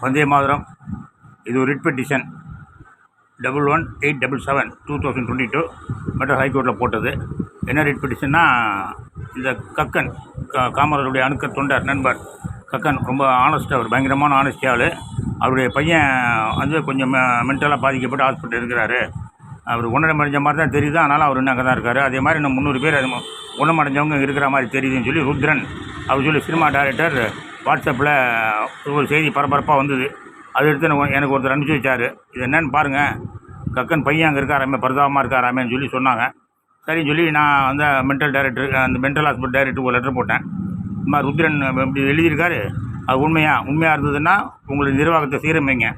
வந்தே மாதரம். இது ஒரு writ petition double one eight double seven two thousand twenty two Madras ஹைகோர்ட்டில் போட்டது. என்ன ரிட் பெட்டிஷன்னா இந்த கக்கன் கா- காமராஜருடைய அணுக்க தொண்டர் நண்பர் கக்கன் ரொம்ப ஆனஸ்ட் அவர் பயங்கரமான ஆனஸ்டி ஆள். அவருடைய பையன் வந்து கொஞ்சம் மென்டலாக பாதிக்கப்பட்டு ஹாஸ்பிட்டல் இருக்கிறாரு. அவர் குணமடைஞ்ச மாதிரி தான் தெரியுது ஆனாலும் அவர் இன்னும் அங்கே தான் இருக்கார். அதே மாதிரி இன்னும் முந்நூறு பேர் அது குணமடைஞ்சவங்க இருக்கிற மாதிரி தெரியுதுன்னு சொல்லி ருத்ரன் அவர் சொல்லி சினிமா டைரக்டர் வாட்ஸ்அப்பில் ஒரு செய்தி பரபரப்பாக வந்தது. அதை எடுத்து எனக்கு எனக்கு ஒருத்தர் அனுப்பிச்சி வச்சார். இது என்னன்னு பாருங்கள் கக்கன் பையன் அங்கே இருக்காராமே பரிதாபமாக இருக்காராமேன்னு சொல்லி சொன்னாங்க. சரின்னு சொல்லி நான் வந்து மென்டல் டைரக்டர் அந்த மென்டல் ஹாஸ்பிட்டல் டைரக்டருக்கு ஒரு லெட்டர் போட்டேன். இந்த மாதிரி ருத்ரன் இப்படி எழுதியிருக்காரு. அது உண்மையாக உண்மையாக இருந்ததுன்னா உங்களுடைய நிர்வாகத்தை சீரமைங்க.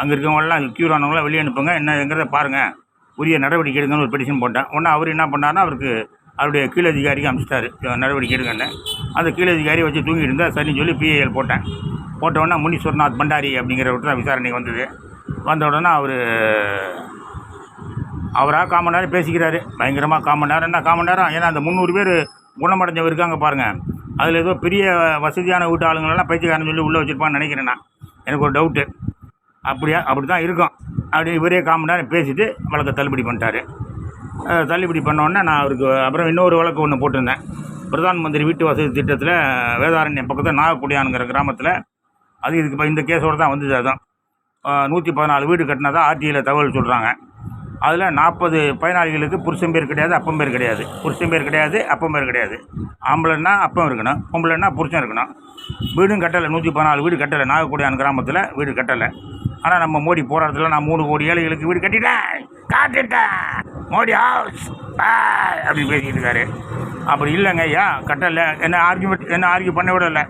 அங்கே இருக்கவங்களாம் க்யூர் ஆனவங்களாம் வெளியே அனுப்புங்க. என்னங்கிறத பாருங்கள் உரிய நடவடிக்கை எடுங்கன்னு ஒரு பெட்டிஷன் போட்டேன். உடனே அவர் என்ன பண்ணாருன்னா அவருக்கு அவருடைய கீழதிகாரிக்கு அனுப்பிச்சிட்டாரு நடவடிக்கை எடுங்கன்னு அந்த கீழதிகாரி வச்சு தூங்கிட்டு இருந்தால் சரின்னு சொல்லி பிஏஎல் போட்டேன். போட்டவுடனே முனீஸ்வர்நாத் பண்டாரி அப்படிங்கிறவர்கிட்ட தான் விசாரணைக்கு வந்தது. வந்த உடனே அவர் அவராக காமன் நேரம் பேசிக்கிறாரு. பயங்கரமாக காமன் நேரம். என்ன காமன் நேரம்? ஏன்னா அந்த முந்நூறு பேர் குணமடைஞ்சவர் இருக்காங்க பாருங்கள் அதில் ஏதோ பெரிய வசதியான வீட்டு ஆளுங்களெல்லாம் பைத்தியக்காரன் சொல்லி உள்ளே வச்சுருப்பான்னு நினைக்கிறேன் நான். எனக்கு ஒரு டவுட்டு அப்படியா? அப்படி தான் இருக்கும். அப்படி இவரே காமன் நேரம் பேசிவிட்டு வழக்கை தள்ளுபடி பண்ணிட்டாரு. தள்ளுபடி பண்ணோன்னே நான் அவருக்கு அப்புறம் இன்னொரு வழக்கு ஒன்று போட்டிருந்தேன். பிரதான் மந்திரி வீட்டு வசதி திட்டத்தில் வேதாரண்யம் பக்கத்தில் நாகக்குடியானுங்கிற கிராமத்தில் அது இதுக்கு இப்போ இந்த கேஸோடு தான் வந்தது அதுதான் நூற்றி பதினாலு வீடு கட்டினதா ஆர்டிஐயில் தகவல் சொல்கிறாங்க அதில் நாற்பது பயனாளிகளுக்கு புருஷன் பேர் கிடையாது அப்பம் பேர் கிடையாது. புருஷன் பேர் கிடையாது அப்பம் பேர் கிடையாது. ஆம்பளைன்னா அப்பம் இருக்கணும் பொம்பளைன்னா புருஷன் இருக்கணும். வீடும் கட்டலை நூற்றி பதினாலு வீடு கட்டலை நாகக்குடியான் கிராமத்தில் வீடு கட்டலை. ஆனால் நம்ம மோடி போராட்டத்தில் நான் மூணு கோடி ஏழைகளுக்கு வீடு கட்டிட்டேன். காட்டிட்டேன் மோடி ஹவுஸ். அப்படி அப்படின்னு பேசிக்கிட்டு இருக்காரு அப்படி இல்லைங்க ஐயா கட்டலை. என்ன ஆர்கியூமெண்ட் என்ன ஆர்கியூ பண்ண விடலை.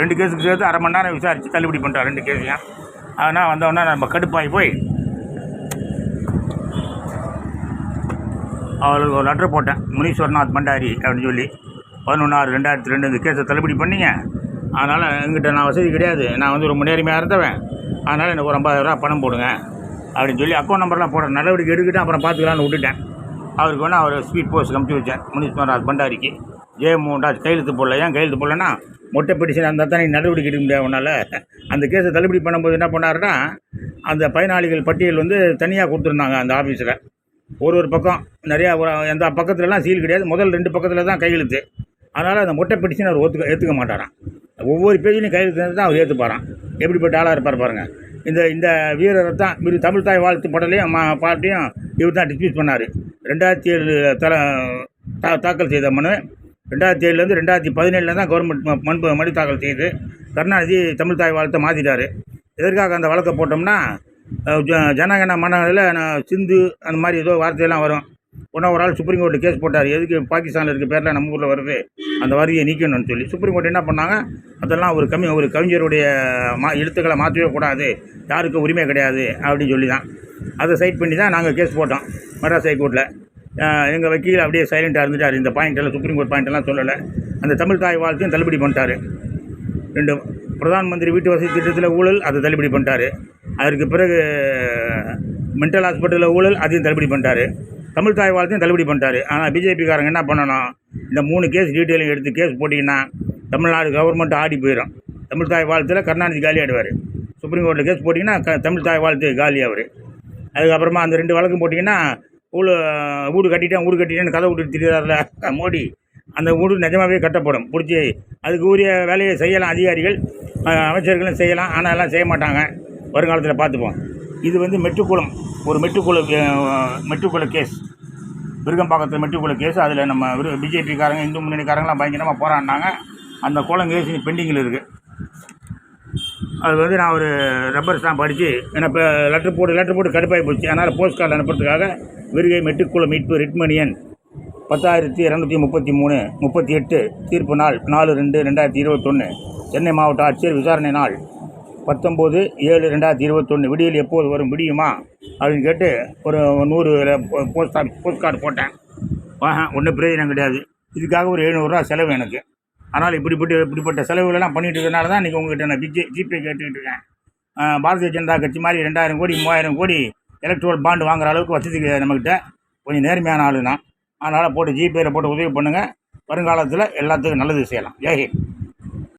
ரெண்டு கேஸுக்கு சேர்த்து அரை மணி நேரம் விசாரித்து தள்ளுபடி பண்ணுறா ரெண்டு கேஸையும் அதனால் வந்தோடனே நம்ம கடுப்பாகி போய் அவளுக்கு ஒரு லெட்டர் போட்டேன். முனீஸ்வரநாத் பண்டாரி அப்படின்னு சொல்லி. பதினொன்று ஆறு ரெண்டாயிரத்தி ரெண்டு இந்த கேஸை தள்ளுபடி பண்ணிங்க. அதனால் எங்கிட்ட நான் வசதி கிடையாது. நான் வந்து ரொம்ப நேர்மையாக இருந்தவன். அதனால் எனக்கு ஒரு ஐம்பதாயிரம் ரூபா பணம் போடுங்க. அப்படின்னு சொல்லி அக்கௌண்ட் நம்பர்லாம் போட நடவடிக்கை எடுக்கிட்டு அப்புறம் பார்த்துக்கலான்னு விட்டுட்டேன். அவருக்கு வேணால் அவர் ஸ்பீட் போஸ்ட் அமுச்சு வச்சேன். முனீஸ்வரநாத் பண்டாரிக்கு. ஜெயமோகன்ராஜ் கையெழுத்து போடல. ஏன் கையெழுத்து போடலன்னா மொட்டை பெட்டிஷன் அந்த தானே நடவடிக்கை எடுக்க முடியாது உன்னால். அந்த கேஸை தள்ளுபடி பண்ணும்போது என்ன பண்ணாருன்னா அந்த பயனாளிகள் பட்டியல் வந்து தனியாக கொடுத்துருந்தாங்க அந்த ஆஃபீஸில் ஒரு ஒரு பக்கம் நிறையா ஒரு எந்த பக்கத்துலலாம் சீல் கிடையாது. முதல் ரெண்டு பக்கத்தில் தான் கையெழுத்து. அதனால் அந்த மொட்டை பெட்டிஷன் அவர் ஒத்துக்க ஏற்றுக்க மாட்டாரான் ஒவ்வொரு பேஜிலையும் கையெழுத்து தான் அவர் ஏற்றுப்பாரான் எப்படிப்பட்ட ஆளாக இருப்பார் பாருங்க. இந்த இந்த வீரரை தான் இவர் தமிழ் தாய் வாழ்த்து படலையும் மா பாட்டையும் இவர் தான் டிஸ்மிஸ் பண்ணார். ரெண்டாயிரத்தி ஏழு தர தா தாக்கல் செய்த மனு. ரெண்டாயிரத்தி ஏழுலேருந்து ரெண்டாயிரத்தி பதினேழில் தான் கவர்மெண்ட் ம- மனு மனு தாக்கல் செய்து கருணாநிதி தமிழ் தாய் வாழ்த்தை மாற்றிட்டார் எதற்காக அந்த வழக்கை போட்டோம்னா ஜ- ஜனகன மனதில் சிந்து அந்த மாதிரி ஏதோ வார்த்தையெல்லாம் வரும். ஒன்றா ஒரு ஆள் சுப்ரீம் கோர்ட்டில் கேஸ் போட்டார். எதுக்கு பாகிஸ்தானில் இருக்க பேரில் நம்ம ஊரில் வருது? அந்த வரியை நீக்கணும்னு சொல்லி சுப்ரீம் கோர்ட் என்ன பண்ணாங்க? அதெல்லாம் ஒரு கம்மி ஒரு கவிஞருடைய மா எழுத்துக்களை மாற்றவே கூடாது. யாருக்கும் உரிமை கிடையாது அப்படின்னு சொல்லி தான் அதை சைட் பண்ணி தான் நாங்கள் கேஸ் போட்டோம் மெட்ராஸ் ஹைகோர்ட்டில் எங்கள் வக்கீல் அப்படியே சைலண்ட்டாக இருந்துட்டார். இந்த பாயிண்ட் எல்லாம் சுப்ரீம் கோர்ட் பாயிண்ட் எல்லாம் சொல்லலை. அந்த தமிழ் தாய் வாழ்க்கையும் தள்ளுபடி பண்ணிட்டார். ரெண்டு பிரதான் மந்திரி வீட்டு வசதி திட்டத்தில் ஊழல் அதை தள்ளுபடி பண்ணிட்டாரு. அதற்கு பிறகு மென்டல் ஹாஸ்பிட்டலில் ஊழல் அதையும் தள்ளுபடி பண்ணிட்டார். தமிழ் தாய் வாழ்த்தையும் தள்ளுபடி பண்ணிட்டாரு. ஆனால் பிஜேபிக்காரங்க என்ன பண்ணணும்? இந்த மூணு கேஸ் டீட்டெயிலும் எடுத்து கேஸ் போட்டிங்கன்னா தமிழ்நாடு கவர்மெண்ட் ஆடி போயிடும் தமிழ் தாய் வாழ்த்தில் கருணாநிதி காலி ஆடுவார் சுப்ரீம் கோர்ட்டில் கேஸ் போட்டிங்கன்னா க தமிழ் தாய் வாழ்த்து காலி அவர் அதுக்கப்புறமா அந்த ரெண்டு வழக்கும் போட்டிங்கன்னா ஊழ வீடு கட்டிட்டேன் ஊடு கட்டிட்டேன்னு கதை விட்டு திரிகிறார்ல மோடி. அந்த வீடு நிஜமாகவே கட்டப்படும். பிடிச்சி அதுக்கு உரிய வேலையை செய்யலாம் அதிகாரிகள் அமைச்சர்களும் செய்யலாம். ஆனால் எல்லாம் செய்ய மாட்டாங்க. வருங்காலத்தில் பார்த்துப்போம். இது வந்து மெட்டுக்குளம் ஒரு மெட்டுக்குள மெட்டுக்குள கேஸ் விருகம்பாக்கத்தில் மெட்டுக்குள கேஸ் அதில் நம்ம பிஜேபிக்காரங்க இந்து முன்னணிக்காரங்களாம் பயங்கரமாக போராடினாங்க. அந்த குளம் கேஸ் பெண்டிங்கில் இருக்குது அது வந்து நான் ஒரு ரப்பர் ஸ்டாம்ப் அடித்து ஏன்னா இப்போ லெட்டர் போட்டு லெட்டர் போட்டு கடுப்பாகி போச்சு. அதனால் போஸ்ட் கார்டு அனுப்புறதுக்காக விருகை மெட்டுக்குளம் மீட்பு ரிட்மணியன் பத்தாயிரத்தி இரநூத்தி முப்பத்தி மூணு முப்பத்தி எட்டு தீர்ப்பு நாள் நாலு ரெண்டு ரெண்டாயிரத்தி இருபத்தொன்று சென்னை மாவட்ட ஆட்சியர் விசாரணை நாள் பத்தொம்போது ஏழு ரெண்டாயிரத்தி இருபத்தொன்று விடியல் எப்போது வரும் விடியுமா? அப்படின்னு கேட்டு ஒரு நூறு போஸ்ட் ஆஃபீஸ் போஸ்ட் கார்டு போட்டேன். ஆஹா ஒன்றும் பிரயோஜனம் கிடையாது. இதுக்காக ஒரு எழுநூறுரூவா செலவு எனக்கு. அதனால் இப்படிப்பட்ட இப்படிப்பட்ட செலவுகளெல்லாம் பண்ணிட்டு இருக்கனால தான் இன்றைக்கி உங்ககிட்ட நான் ஜிபே கேட்டுக்கிட்டு இருக்கேன். பாரதிய ஜனதா கட்சி மாதிரி ரெண்டாயிரம் கோடி மூவாயிரம் கோடி எலக்ட்ரல் பாண்டு வாங்குற அளவுக்கு வசதி கிடையாது நம்மக்கிட்ட கொஞ்சம் நேர்மையான ஆளு தான் அதனால் போட்டு ஜிபேயில் போட்டு உதவி பண்ணுங்கள் வருங்காலத்தில் எல்லாத்துக்கும் நல்லது செய்யலாம். ஜெய்ஹிந்த்